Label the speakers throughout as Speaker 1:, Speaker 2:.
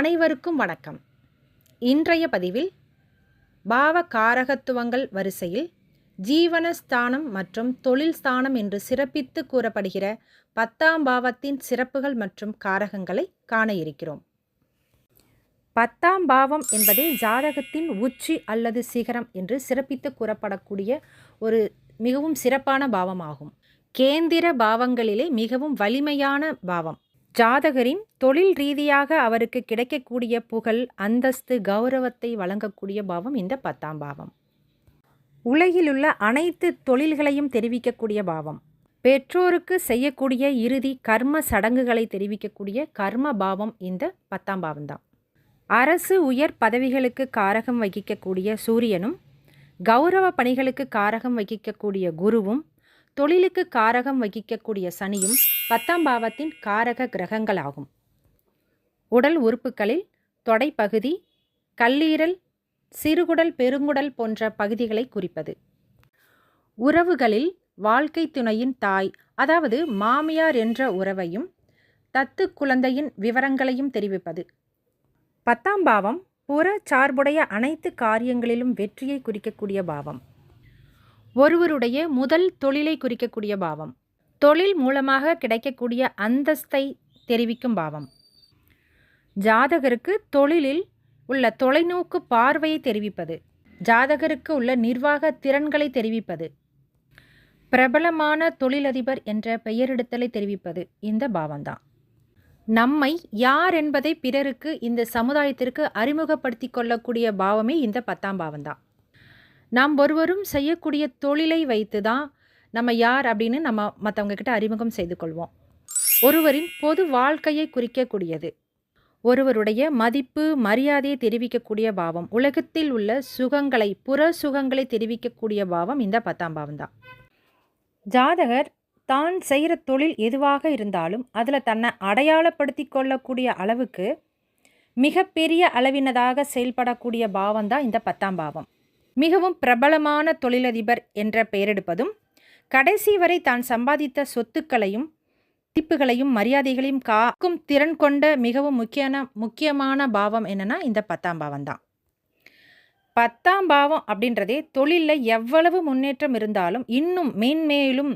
Speaker 1: அனைவருக்கும் வணக்கம். இன்றைய பதிவில் பாவ காரகத்துவங்கள் வரிசையில் ஜீவனஸ்தானம் மற்றும் தொழில் ஸ்தானம் என்று சிறப்பித்து கூறப்படுகிற பத்தாம் பாவத்தின் சிறப்புகள் மற்றும் காரகங்களை காண இருக்கிறோம். பத்தாம் பாவம் என்பதே ஜாதகத்தின் உச்சி அல்லது சிகரம் என்று சிறப்பித்து கூறப்படக்கூடிய ஒரு மிகவும் சிறப்பான பாவமாகும். கேந்திர பாவங்களிலே மிகவும் வலிமையான பாவம். ஜாதகரின் தொழில் ரீதியாக அவருக்கு கிடைக்கக்கூடிய புகழ் அந்தஸ்து கௌரவத்தை வழங்கக்கூடிய பாவம் இந்த பத்தாம் பாவம். உலகிலுள்ள அனைத்து தொழில்களையும் தெரிவிக்கக்கூடிய பாவம். பெற்றோருக்கு செய்யக்கூடிய இறுதி கர்ம சடங்குகளை தெரிவிக்கக்கூடிய கர்ம பாவம் இந்த பத்தாம் பாவம்தான். அரசு உயர் பதவிகளுக்கு காரகம் வகிக்கக்கூடிய சூரியனும் கௌரவ பணிகளுக்கு காரகம் வகிக்கக்கூடிய குருவும் தொழிலுக்கு காரகம் வகிக்கக்கூடிய சனியும் பத்தாம் பாவத்தின் காரக கிரகங்களாகும். உடல் உறுப்புகளில் தொடைப்பகுதி கல்லீரல் சிறுகுடல் பெருங்குடல் போன்ற பகுதிகளை குறிப்பது. உறவுகளில் வாழ்க்கை துணையின் தாய் அதாவது மாமியார் என்ற உறவையும் தத்து குழந்தையின் விவரங்களையும் தெரிவிப்பது. பத்தாம் பாவம் புற சார்புடைய அனைத்து காரியங்களிலும் வெற்றியை குறிக்கக்கூடிய பாவம். ஒருவருடைய முதல் தொழிலை குறிக்கக்கூடிய பாவம். தொழில் மூலமாக கிடைக்கக்கூடிய அந்தஸ்தை தெரிவிக்கும் பாவம். ஜாதகருக்கு தொழிலில் உள்ள தொலைநோக்கு பார்வையை தெரிவிப்பது. ஜாதகருக்கு உள்ள நிர்வாக திறன்களை தெரிவிப்பது. பிரபலமான தொழிலதிபர் என்ற பெயரெடுத்தலை தெரிவிப்பது இந்த பாவம்தான். நம்மை யார் என்பதை பிறருக்கு இந்த சமுதாயத்திற்கு அறிமுகப்படுத்தி கொள்ளக்கூடிய பாவமே இந்த பத்தாம் பாவம்தான். நாம் ஒருவரும் செய்யக்கூடிய தொழிலை வைத்து தான் நம்ம யார் அப்படின்னு நம்ம மற்றவங்கக்கிட்ட அறிமுகம் செய்து கொள்வோம். ஒருவரின் பொது வாழ்க்கையை குறிக்கக்கூடியது. ஒருவருடைய மதிப்பு மரியாதையை தெரிவிக்கக்கூடிய பாவம் உலகத்தில் உள்ள சுகங்களை புற சுகங்களை தெரிவிக்கக்கூடிய பாவம் இந்த பத்தாம் பாவம் தான். ஜாதகர் தான் செய்கிற தொழில் எதுவாக இருந்தாலும் அதில் தன்னை அடையாளப்படுத்தி கொள்ளக்கூடிய அளவுக்கு மிகப்பெரிய அளவினதாக செயல்படக்கூடிய பாவம் தான் இந்த பத்தாம் பாவம். மிகவும் பிரபலமான தொழிலதிபர் என்ற பெயரெடுப்பதும் கடைசி வரை தான் சம்பாதித்த சொத்துக்களையும் திப்புகளையும் மரியாதைகளையும் காக்கும் திறன் கொண்ட மிகவும் முக்கியமான முக்கியமான பாவம் என்னன்னா இந்த பத்தாம் பாவம் தான். பத்தாம் பாவம் அப்படின்றதே தொழிலில் எவ்வளவு முன்னேற்றம் இருந்தாலும் இன்னும் மேன்மேலும்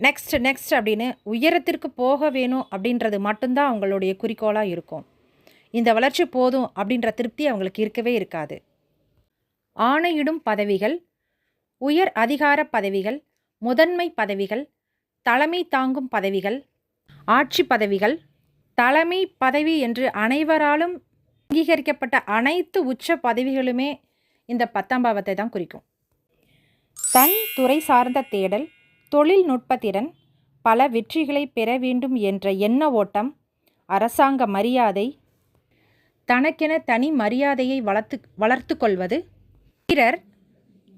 Speaker 1: நெக்ஸ்ட் நெக்ஸ்ட் அப்படின்னு உயரத்திற்கு போக வேணும் அப்படின்றது மட்டும்தான் அவங்களுடைய குறிக்கோளாக இருக்கும். இந்த வளர்ச்சி போதும் அப்படின்ற திருப்தி அவங்களுக்கு இருக்கவே இருக்காது. ஆணையிடும் பதவிகள் உயர் அதிகார பதவிகள் முதன்மை பதவிகள் தலைமை தாங்கும் பதவிகள் ஆட்சி பதவிகள் தலைமை பதவி என்று அனைவராலும் அங்கீகரிக்கப்பட்ட அனைத்து உச்ச பதவிகளுமே இந்த பத்தாம் பாவத்தை தான் குறிக்கும். தன் துறை சார்ந்த தேடல் தொழில்நுட்பத்திறன் பல வெற்றிகளை பெற வேண்டும் என்ற எண்ண ஓட்டம் அரசாங்க மரியாதை தனக்கென தனி மரியாதையை வளர்த்து வளர்த்து கொள்வது பிறர்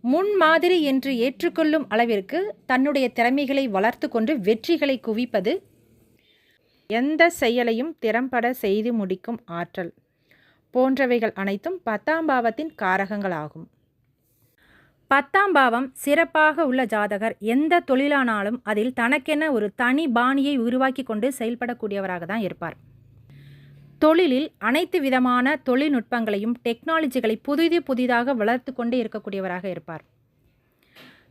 Speaker 1: முன்மாதிரி என்று ஏற்றுக்கொள்ளும் அளவிற்கு தன்னுடைய திறமைகளை வளர்த்து கொண்டு வெற்றிகளை குவிப்பது எந்த செயலையும் திறம்பட செய்து முடிக்கும் ஆற்றல் போன்றவைகள் அனைத்தும் பத்தாம் பாவத்தின் காரகங்களாகும். பத்தாம் பாவம் சிறப்பாக உள்ள ஜாதகர் எந்த தொழிலானாலும் அதில் தனக்கென ஒரு தனி பாணியை உருவாக்கி கொண்டு செயல்படக்கூடியவராக தான் இருப்பார். தொழிலில் அனைத்து விதமான தொழில்நுட்பங்களையும் டெக்னாலஜிகளை புதிது புதிதாக வளர்த்து கொண்டே இருக்கக்கூடியவராக இருப்பார்.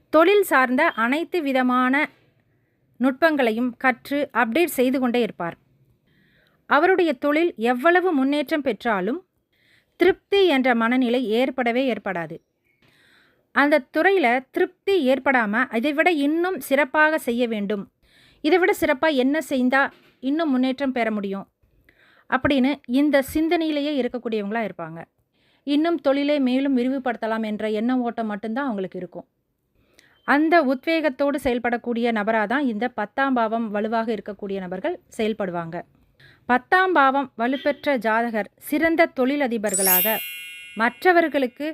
Speaker 1: தொழில் சார்ந்த அனைத்து விதமான நுட்பங்களையும் கற்று அப்டேட் செய்து கொண்டே இருப்பார். அவருடைய தொழில் எவ்வளவு முன்னேற்றம் பெற்றாலும் திருப்தி என்ற மனநிலை ஏற்படவே ஏற்படாது. அந்த துறையில் திருப்தி ஏற்படாமல் இதைவிட இன்னும் சிறப்பாக செய்ய வேண்டும். இதை விட சிறப்பாக என்ன செய்தால் இன்னும் முன்னேற்றம் பெற முடியும்? அப்படின்னு இந்த சிந்தனையிலேயே இருக்கக்கூடியவங்களாக இருப்பாங்க. இன்னும் தொழிலை மேலும் விரிவுபடுத்தலாம் என்ற எண்ண ஓட்டம் மட்டும்தான் அவங்களுக்கு இருக்கும். அந்த உத்வேகத்தோடு செயல்படக்கூடிய நபராக தான் இந்த பத்தாம் பாவம் வலுவாக இருக்கக்கூடிய நபர்கள் செயல்படுவாங்க. பத்தாம் பாவம் வலுப்பெற்ற ஜாதகர் சிறந்த தொழிலதிபர்களாக மற்றவர்களுக்கு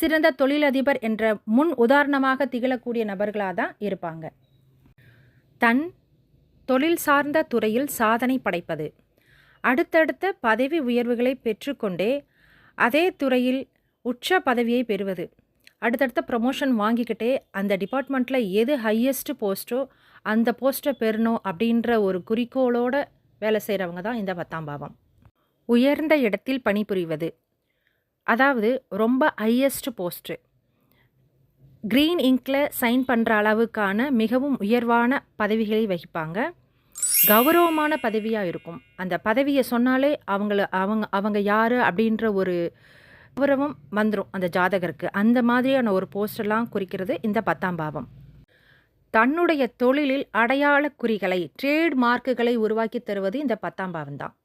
Speaker 1: சிறந்த தொழிலதிபர் என்ற முன் உதாரணமாக திகழக்கூடிய நபர்களாக தான் இருப்பாங்க. தன் தொழில் சார்ந்த துறையில் சாதனை படைப்பது. அடுத்தடுத்த பதவி உயர்வுகளை பெற்றுக்கொண்டே அதே துறையில் உச்ச பதவியை பெறுவது. அடுத்தடுத்த ப்ரமோஷன் வாங்கிக்கிட்டே அந்த டிபார்ட்மெண்ட்டில் எது ஹையஸ்ட் போஸ்ட்டோ அந்த போஸ்ட்டை பெறணும் அப்படின்ற ஒரு குறிக்கோளோட வேலை செய்கிறவங்க தான் இந்த பத்தாம் பாவம். உயர்ந்த இடத்தில் பணிபுரிவது. அதாவது ரொம்ப ஹையஸ்ட் போஸ்ட்டு க்ரீன் இங்கில் சைன் பண்ணுற அளவுக்கான மிகவும் உயர்வான பதவிகளை வகிப்பாங்க. கௌரவமான பதவியாக இருக்கும். அந்த பதவியை சொன்னாலே அவங்கள அவங்க அவங்க யார் அப்படின்ற ஒரு கௌரவம் வந்துடும் அந்த ஜாதகருக்கு. அந்த மாதிரியான ஒரு போஸ்டெல்லாம் குறிக்கிறது இந்த பத்தாம் பாவம். தன்னுடைய தொழிலில் அடையாள குறிகளை ட்ரேட் மார்க்குகளை உருவாக்கி தருவது இந்த பத்தாம் பாவம் தான்.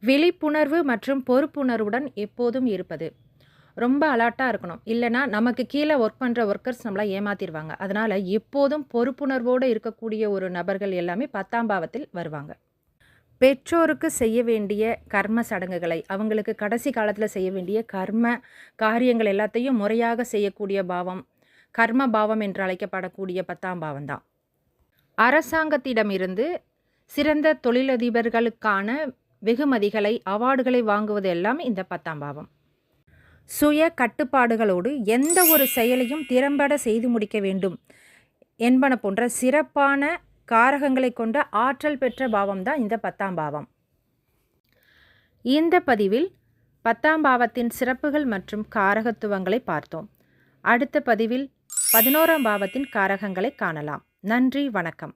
Speaker 1: விழிப்புணர்வு மற்றும் பொறுப்புணர்வுடன் எப்போதும் இருப்பது. ரொம்ப அலர்ட்டாக இருக்கணும். இல்லைனா நமக்கு கீழே ஒர்க் பண்ணுற ஒர்க்கர்ஸ் நம்மளை ஏமாத்திடுவாங்க. அதனால் எப்போதும் பொறுப்புணர்வோடு இருக்கக்கூடிய ஒரு நபர்கள் எல்லாமே பத்தாம் பாவத்தில் வருவாங்க. பெற்றோருக்கு செய்ய வேண்டிய கர்ம சடங்குகளை அவங்களுக்கு கடைசி காலத்தில் செய்ய வேண்டிய கர்ம காரியங்கள் எல்லாத்தையும் முறையாக செய்யக்கூடிய பாவம் கர்ம பாவம் என்று அழைக்கப்படக்கூடிய பத்தாம் பாவம் தான். அரசாங்கத்திடமிருந்து சிறந்த தொழிலதிபர்களுக்கான வெகுமதிகளை அவார்டுகளை வாங்குவது எல்லாமே இந்த பத்தாம் பாவம். சுய கட்டுப்பாடுகளோடு எந்த ஒரு செயலையும் திறம்பட செய்து முடிக்க வேண்டும். என்பன போன்ற சிறப்பான காரகங்களை கொண்ட ஆற்றல் பெற்ற பாவம் தான் இந்த பத்தாம் பாவம். இந்த பதிவில் பத்தாம் பாவத்தின் சிறப்புகள் மற்றும் காரகத்துவங்களை பார்த்தோம். அடுத்த பதிவில் பதினோராம் பாவத்தின் காரகங்களை காணலாம். நன்றி வணக்கம்.